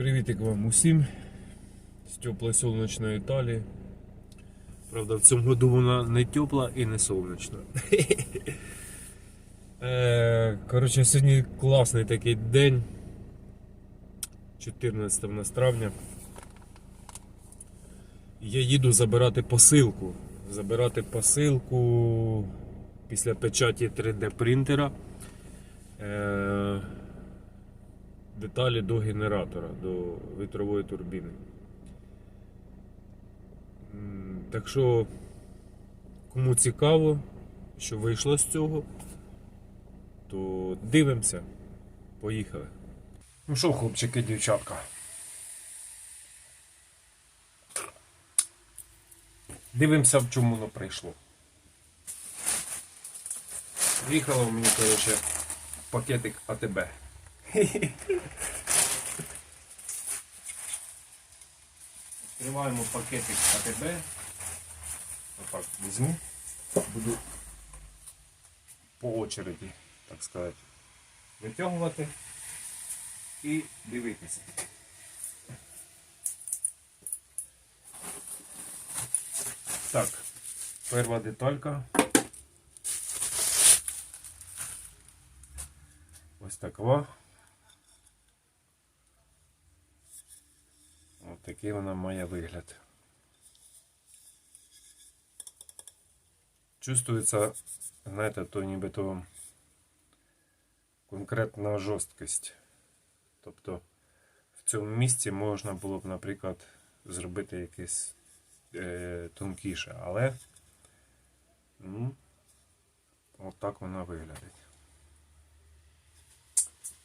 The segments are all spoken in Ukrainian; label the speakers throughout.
Speaker 1: Привітик вам усім з теплої сонячної Італії. Правда, в цьому году вона не тепла і не сонячна. Е, Коротше, сьогодні класний такий день. 14 в нас травня. Я їду забирати посилку. Забирати посилку після печаті 3D принтера. Деталі до генератора, до вітрової турбіни. Так що, кому цікаво, що вийшло з цього, то дивимося. Поїхали. Ну що, хлопчики, дівчатка? Дивимося, в чому воно прийшло. Приїхало у мені, коротше, пакетик АТБ. Відкриваємо пакетик АТБ. Отак візьму. Буду по очереді, так сказати, витягувати і дивитися. Так, перша деталька. Ось такова. Такий вона має вигляд. Чувствується, знаєте, то нібито конкретна жорсткість. Тобто в цьому місці можна було б, наприклад, зробити якесь е, тонкіше, але ну, отак вона виглядить.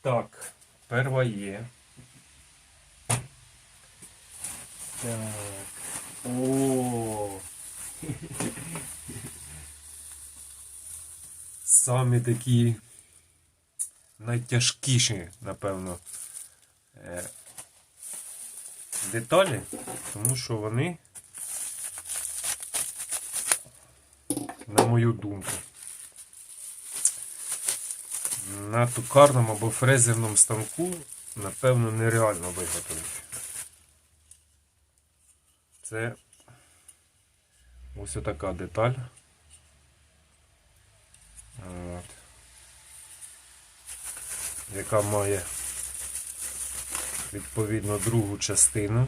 Speaker 1: Так, перва є. Так. О. Самі такі найтяжкіші, напевно, е, деталі, тому що вони, на мою думку, на токарному або фрезерному станку, напевно, нереально виготовити. Це ось така деталь. От. Яка має відповідно другу частину.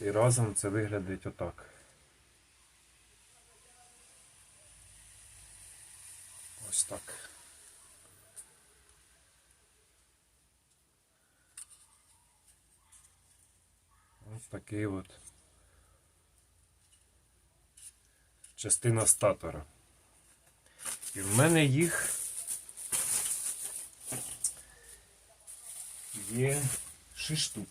Speaker 1: І разом це виглядить отак. Ось так. Ось такий от частина статора. І в мене їх є 6 штук.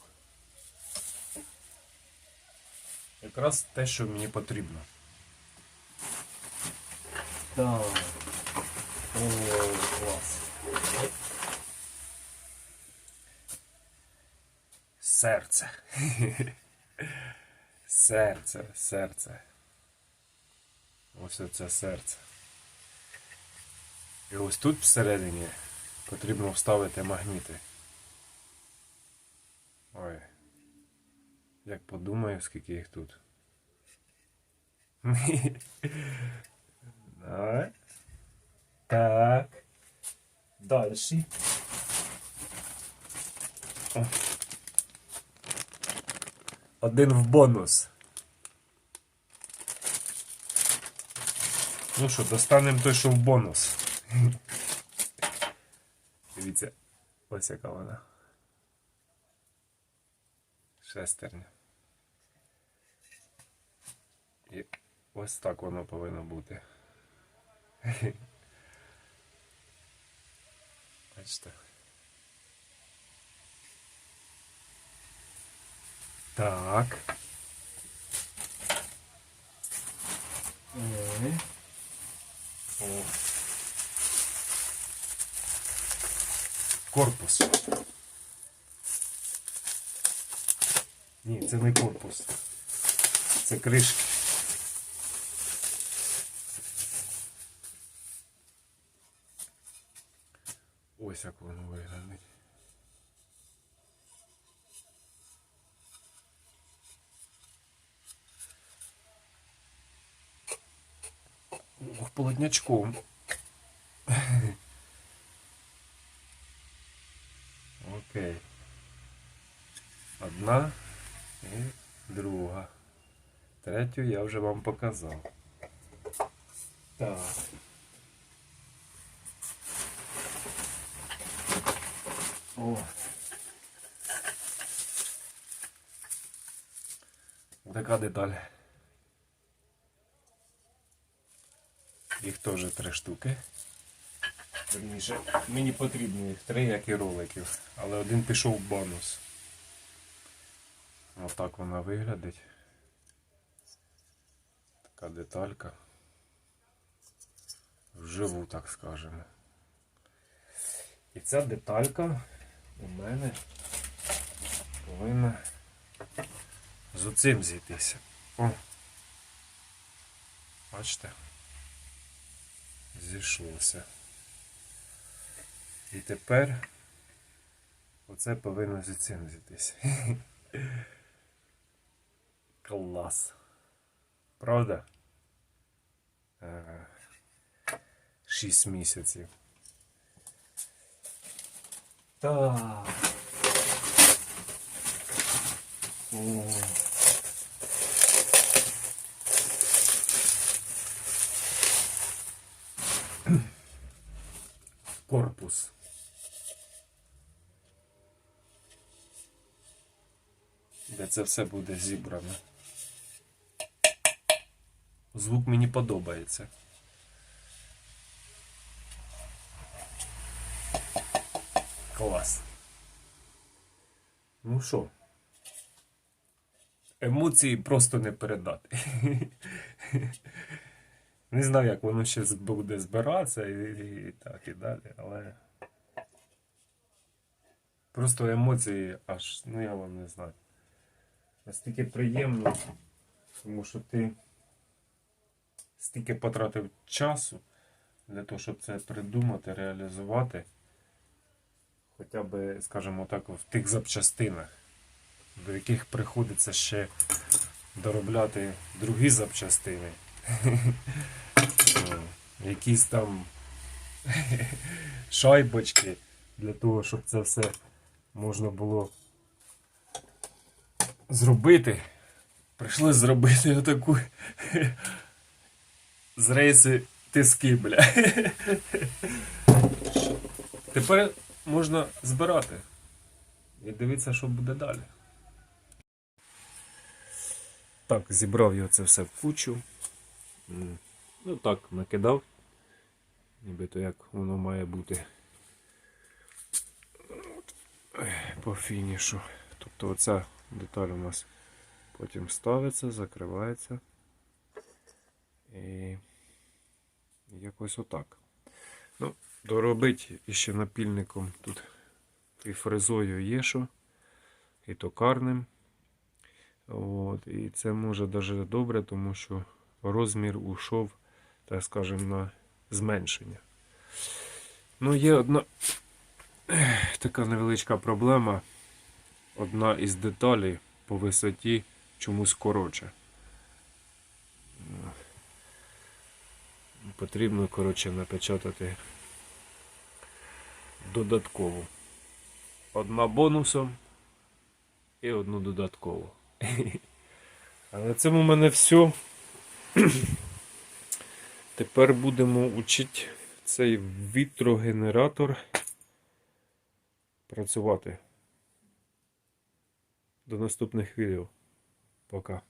Speaker 1: Якраз те, що мені потрібно. Так. О, клас. Серце. Серце, серце. Ось оце серце. І ось тут всередині потрібно вставити магніти. Ой. Як подумаю, скільки їх тут. Так. Дальше. О. Один в бонус. Ну що, достанемо той, що в бонус. Дивіться, ось яка вона. Шестерня. І ось так воно повинно бути. Бачите. Так. Е. О. Корпус. Ні, це не корпус. Це кришки. Ось як воно виглядить. Полотнячком. Окей. Одна і друга. Третю я вже вам показав. Так. О. Така деталь. Теж три штуки. Верніше, мені потрібно їх три, як і роликів. Але один пішов в бонус. Отак вона виглядить. Така деталька. Вживу, так скажемо. І ця деталька у мене повинна з оцим зійтися. О! Бачите? Зійшлося. І тепер оце повинно з цим зійтися. Клас. Правда? Е, Шість місяців. Так. О. Корпус. Де це все буде зібрано. Звук мені подобається. Клас. Ну що? Емоції просто не передати. Не знаю, як воно ще буде збиратися і, і так і далі, але. Просто емоції аж, ну я вам не знаю. Настільки приємно, тому що ти стільки потратив часу для того, щоб це придумати, реалізувати. Хоча б, скажімо так, в тих запчастинах, до яких приходиться ще доробляти другі запчастини. Якісь там шайбочки для того, щоб це все можна було зробити. Прийшли зробити отаку з рейси тиски, бля. Тепер можна збирати і дивитися, що буде далі. Так, зібрав я це все в кучу. Ну так, накидав. Нібито як воно має бути по фінішу. Тобто оця деталь у нас потім ставиться, закривається. І якось отак. Ну, доробити іще напільником тут і фрезою є що, і токарним. От, і це може даже добре, тому що розмір ушов, так скажемо, на зменшення. Ну, є одна така невеличка проблема. Одна із деталей по висоті чомусь коротше. Потрібно, коротше, напечатати додатково. Одна бонусом і одну додатково. А на цьому в мене все. Тепер будемо учити цей вітрогенератор працювати. До наступних відео. Пока.